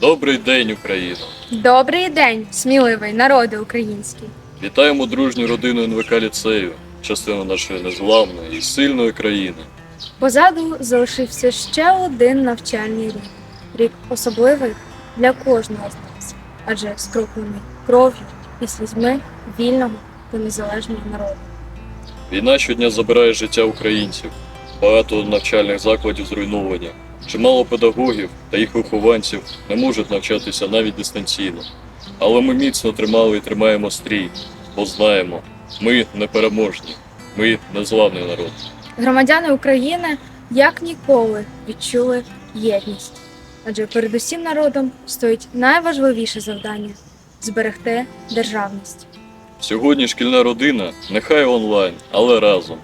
Добрий день, Україна! Добрий день, сміливий народи український. Вітаємо дружню родину НВК ліцею, частину нашої незламної і сильної країни. Позаду залишився ще один навчальний рік. Рік особливий для кожного з нас, адже скроплений кров'ю і слізьми вільного та незалежного народу. Війна щодня забирає життя українців. Багато навчальних закладів зруйновані. Чимало педагогів та їх вихованців не можуть навчатися навіть дистанційно. Але ми міцно тримали і тримаємо стрій, бо знаємо, ми непереможні, ми незламний народ. Громадяни України як ніколи відчули єдність, адже перед усім народом стоїть найважливіше завдання зберегти державність. Сьогодні шкільна родина нехай онлайн, але разом.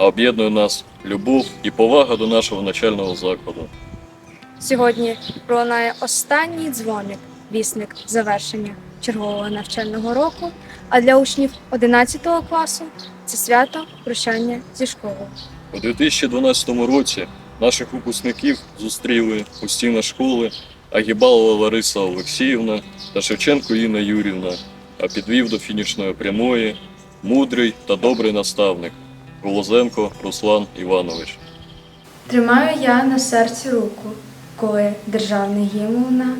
А об'єднує нас любов і повага до нашого навчального закладу. Сьогодні пролунає останній дзвоник, вісник завершення чергового навчального року. А для учнів 11 класу це свято прощання зі школою. У 2012 році наших випускників зустріли у стінах школи Агібалова Лариса Олексіївна та Шевченко Інна Юрівна, а підвів до фінішної прямої мудрий та добрий наставник Волозенко Руслан Іванович. Тримаю я на серці руку, коли державний гімн луна.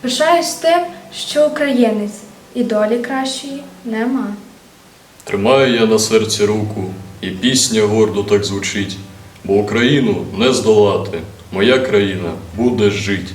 Пишаюсь тим, що українець і долі кращої нема. Тримаю я на серці руку, і пісня гордо так звучить, бо Україну не здолати, моя країна буде жить.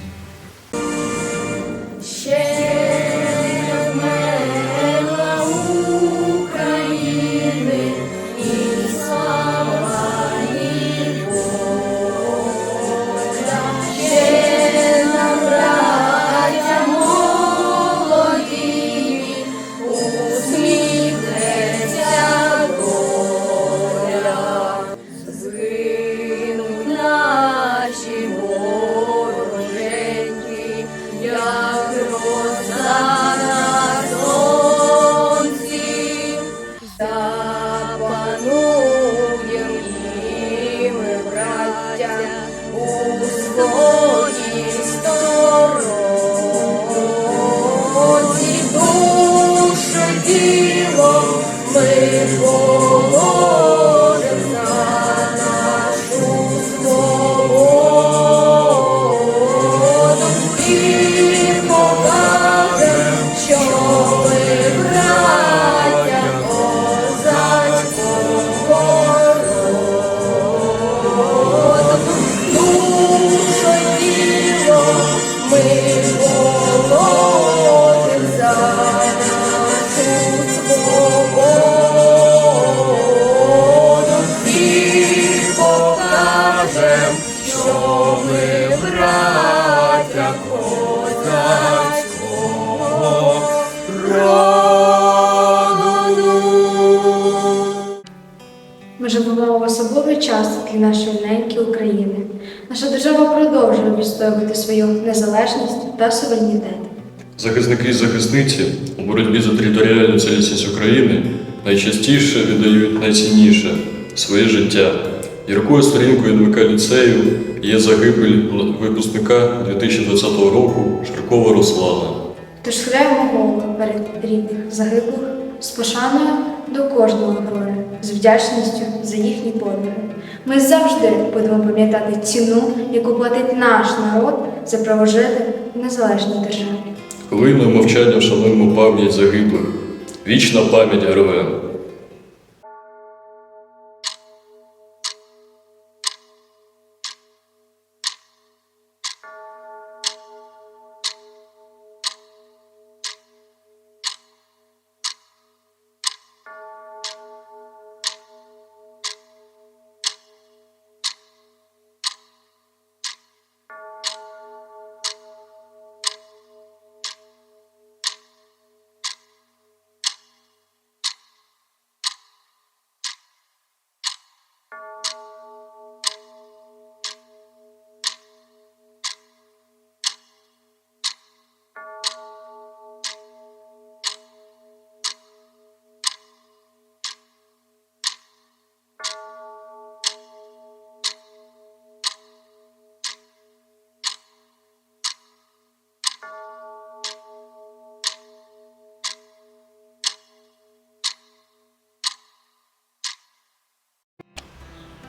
Захисники захисниці у боротьбі за територіальну цілісність України найчастіше віддають найцінніше своє життя. Яркою сторінкою НВК ліцею є загибель випускника 2020 року Ширкова Руслана. Тож схиляємо голову перед рідних загиблих з пошаною до кожного героя, з вдячністю за їхні подвиги. Ми завжди будемо пам'ятати ціну, яку платить наш народ за право жити в незалежній державі. Хвилиною мовчання вшануємо пам'ять загиблих. Вічна пам'ять героям.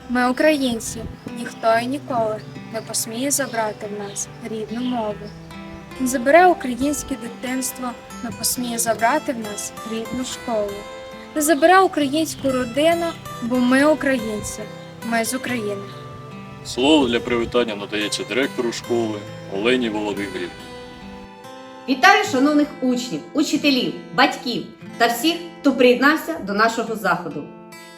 Ми українці, ніхто і ніколи не посміє забрати в нас рідну мову. Не забере українське дитинство, не посміє забрати в нас рідну школу. Не забере українську родину, бо ми українці, ми з України. Слово для привітання надається директору школи Олені Володимирівні. Вітаю шановних учнів, учителів, батьків та всіх, хто приєднався до нашого заходу.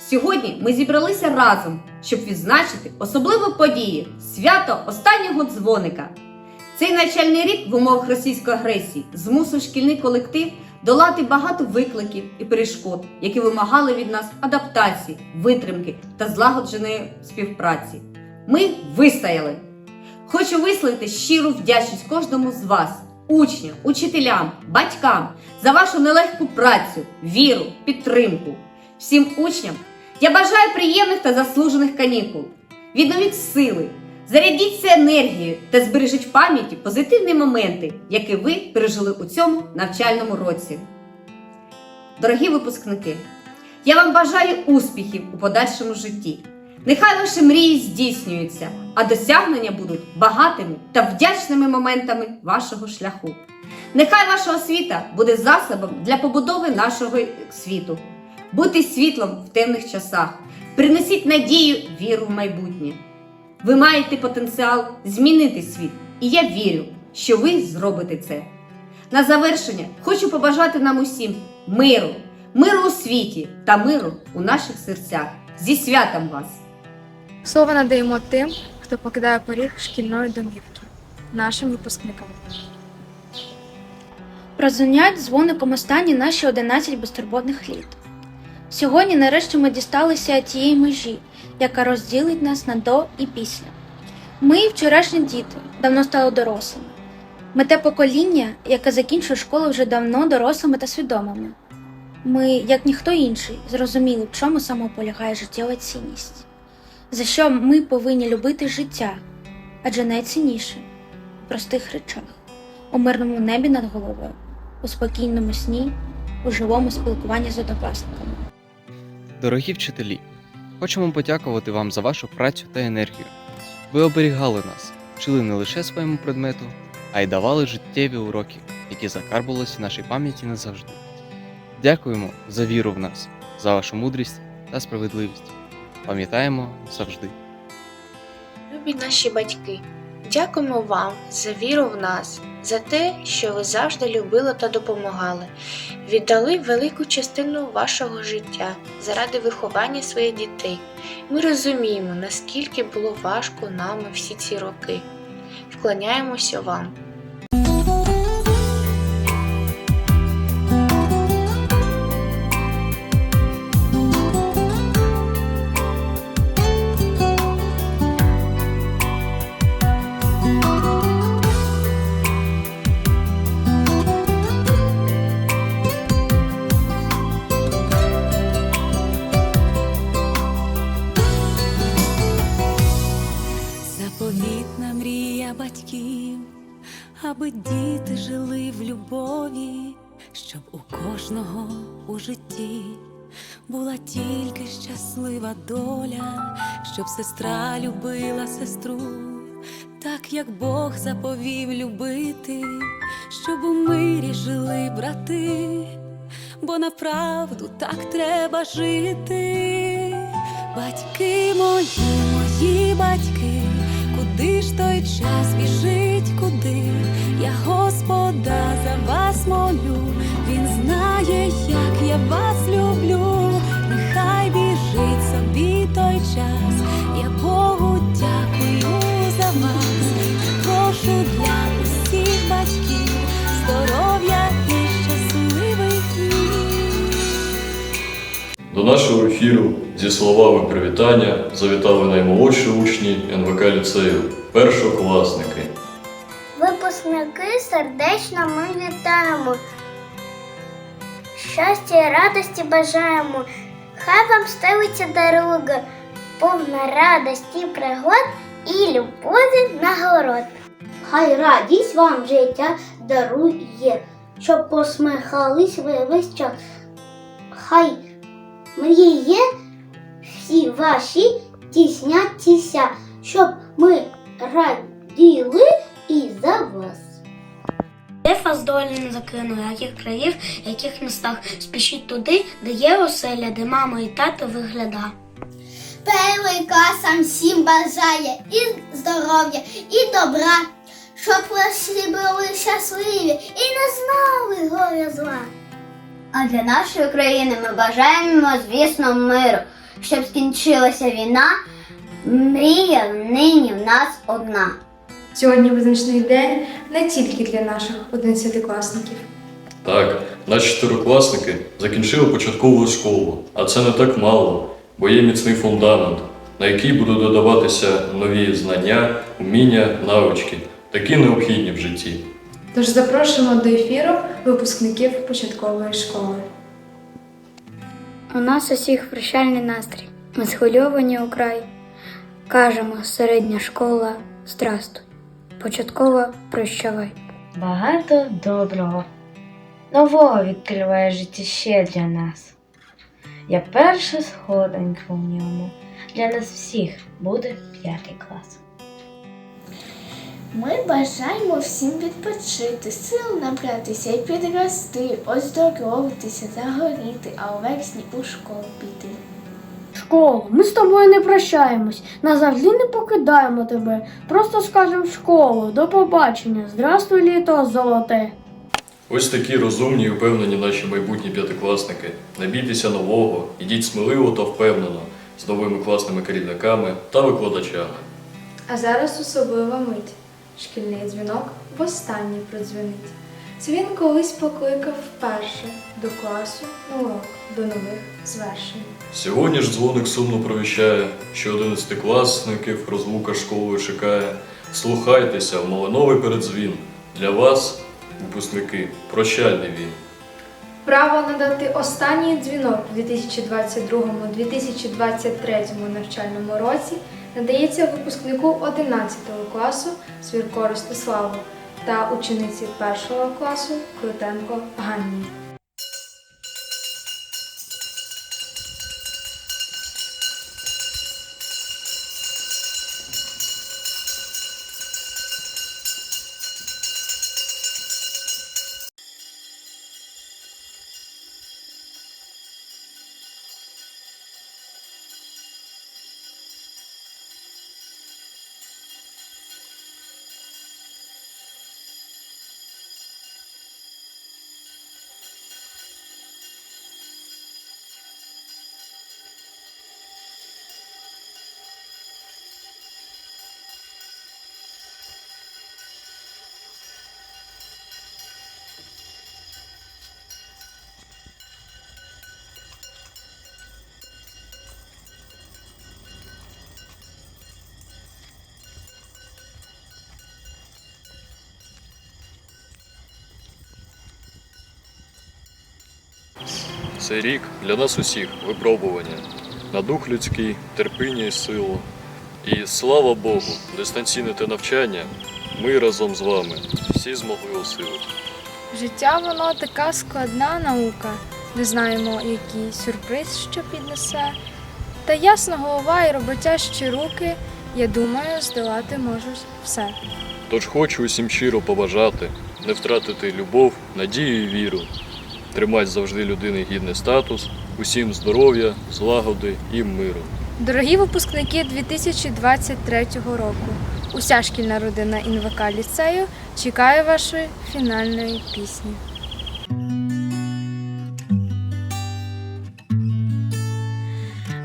Сьогодні ми зібралися разом, щоб відзначити особливу подію свято останнього дзвоника. Цей навчальний рік в умовах російської агресії змусив шкільний колектив долати багато викликів і перешкод, які вимагали від нас адаптації, витримки та злагодженої співпраці. Ми вистояли. Хочу висловити щиру вдячність кожному з вас, учням, учителям, батькам за вашу нелегку працю, віру, підтримку. Всім учням я бажаю приємних та заслужених канікул. Відновіть сили, зарядіться енергією та збережіть в пам'яті позитивні моменти, які ви пережили у цьому навчальному році. Дорогі випускники, я вам бажаю успіхів у подальшому житті. Нехай ваші мрії здійснюються, а досягнення будуть багатими та вдячними моментами вашого шляху. Нехай ваша освіта буде засобом для побудови нашого світу. Будьте світлом в темних часах, принесіть надію, віру в майбутнє. Ви маєте потенціал змінити світ, і я вірю, що ви зробите це. На завершення хочу побажати нам усім миру, миру у світі та миру у наших серцях. Зі святом вас! Слово надаємо тим, хто покидає поріг шкільної домівки, нашим випускникам. Прозвонять дзвоником останні наші 11 безтурботних літ. Сьогодні, нарешті, ми дісталися тієї межі, яка розділить нас на до і після. Ми, вчорашні діти, давно стали дорослими. Ми те покоління, яке закінчує школу вже давно дорослими та свідомими. Ми, як ніхто інший, зрозуміли, в чому саме полягає життєва цінність, за що ми повинні любити життя, адже найцінніше в простих речах, у мирному небі над головою, у спокійному сні, у живому спілкуванні з однокласниками. Дорогі вчителі, хочемо подякувати вам за вашу працю та енергію. Ви оберігали нас, вчили не лише своєму предмету, а й давали життєві уроки, які закарбувалися в нашій пам'яті назавжди. Дякуємо за віру в нас, за вашу мудрість та справедливість. Пам'ятаємо завжди. Любі наші батьки, дякуємо вам за віру в нас, за те, що ви завжди любили та допомагали, віддали велику частину вашого життя заради виховання своїх дітей. Ми розуміємо, наскільки було важко нами всі ці роки. Вклоняємося вам. Щоб сестра любила сестру, так як Бог заповів любити, щоб у мирі жили брати, бо направду так треба жити. Батьки мої, мої батьки, куди ж той час біжить, куди? Я Господа за вас молю, Він знає, як я вас люблю. Той час. Я Богу дякую за вас. Прошу для усіх батьків здоров'я і щасливих днів. До нашого ефіру зі словами привітання завітали наймолодші учні НВК ліцею, першокласники. Випускники сердечно ми вітаємо. Щастя і радості бажаємо. Хай вам стелиться дорога, повна радості, пригод і любові нагород. Хай радість вам життя дарує, щоб посміхались ви весь час. Хай мріє всі ваші тіснятися, щоб ми раділи і за вас. Де вас долі не закинули, яких країв, яких містах. Спішіть туди, де є оселя, де мама і тато вигляда. Перший класам всім бажає і здоров'я, і добра, щоб всі були щасливі і не знали горя зла. А для нашої країни ми бажаємо, звісно, миру, щоб скінчилася війна. Мрія нині в нас одна. Сьогодні визначний день не тільки для наших одинадцятикласників. Так, наші чотирикласники закінчили початкову школу, а це не так мало, бо є міцний фундамент, на який будуть додаватися нові знання, уміння, навички, такі необхідні в житті. Тож запрошуємо до ефіру випускників початкової школи. У нас усіх прощальний настрій. Ми схвильовані у край. Кажемо, середня школа, здрастуй. Початкова прощавай. Багато доброго. Нового відкриває життя ще для нас. Я перша сходинка в ньому. Для нас всіх буде п'ятий клас. Ми бажаємо всім відпочити, сил набратися і підрости, оздоровитися, загоріти, а увесні у школу піти. Школу, ми з тобою не прощаємось, назавжди не покидаємо тебе. Просто скажемо в школу, до побачення, здрастуй літо золоте. Ось такі розумні і впевнені наші майбутні п'ятикласники. Не бійтеся нового, ідіть сміливо та впевнено з новими класними керівниками та викладачами. А зараз особлива мить. Шкільний дзвінок востаннє продзвенить. Це він колись покликав вперше до класу урок, до нових звершень. Сьогодні ж дзвоник сумно провіщає, що одинадцятикласників розлука школою чекає. Слухайтеся в малиновий передзвін. Для вас, випускники, прощальний він. Право надати останній дзвінок у 2022-2023 навчальному році надається випускнику 11 класу Свірко Ростиславу та учениці 1 класу Крутенко Ганні. Цей рік для нас усіх випробування на дух людський, терпіння і силу. І слава Богу, дистанційне те навчання ми разом з вами всі змогли осилити. Життя воно така складна наука. Не знаємо, який сюрприз що піднесе. Та ясна голова і роботящі руки, я думаю, здолати можуть все. Тож хочу усім щиро побажати не втратити любов, надію і віру, тримати завжди людини гідний статус, усім здоров'я, злагоди і миру. Дорогі випускники 2023 року, уся шкільна родина ІНВК ліцею чекає вашої фінальної пісні.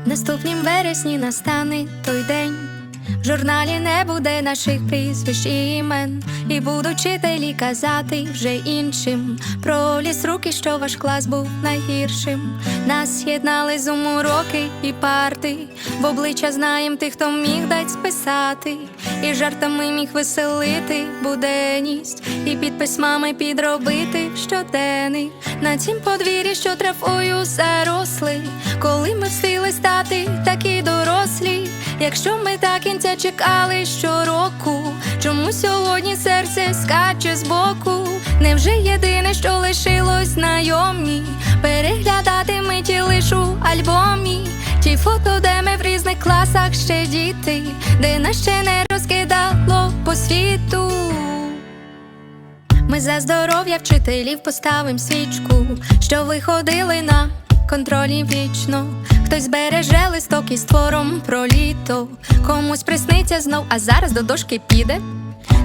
Наступнім вересні настане той день. В журналі не буде наших прізвищ і імен, і будуть вчителі казати вже іншим. Про ліс руки, що ваш клас був найгіршим. Нас єднали зум уроки і парти, в обличчя знаєм тих, хто міг дать списати, і жартами міг веселити буденність, і під письмами підробити щоденник на цім подвір'ї, що травою заросли, коли ми встигли стати такі дорослі. Якщо ми так кінця чекали щороку, чому сьогодні серце скаче збоку? Невже єдине, що лишилось знайомі? Переглядати миті лиш у альбомі, Ті фото, де ми в різних класах ще діти, де нас ще не розкидало по світу. Ми за здоров'я вчителів поставим свічку, що виходили на контролі вічно. Хтось збереже листок із твором про літо, комусь присниться знов, а зараз до дошки піде.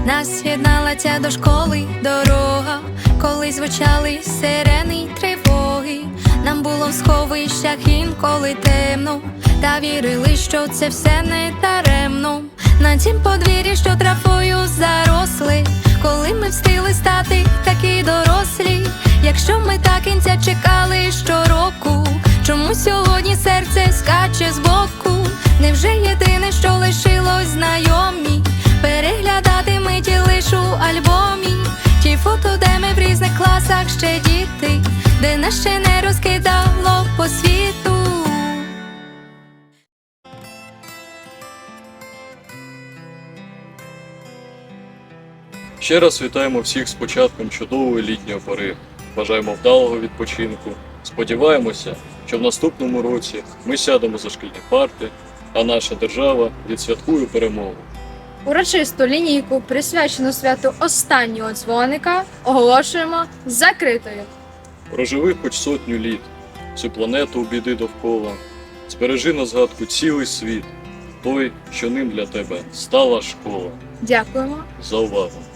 Нас єднала ця до школи дорога, коли звучали сирени й тривоги. Нам було в сховищах інколи темно, та вірили, що це все не даремно. На цім подвір'ї, що трафою заросли, коли ми встигли стати такі дорослі. Якщо ми так кінця чекали щороку, чому сьогодні серце скаче збоку? Невже єдине, що лишилось знайомі? Переглядати миті лиш у альбомі Ті фото, де ми в різних класах ще діти, де нас ще не розкидало по світу. Ще раз вітаємо всіх з початком чудової літньої пори. Бажаємо вдалого відпочинку. Сподіваємося, що в наступному році ми сядемо за шкільні парти, а наша держава відсвяткує перемогу. Урочисту лінійку, присвячену святу останнього дзвоника, оголошуємо закритою. Проживи хоч сотню літ, цю планету у біди довкола. Збережи на згадку цілий світ, той, що ним для тебе стала школа. Дякуємо. За увагу!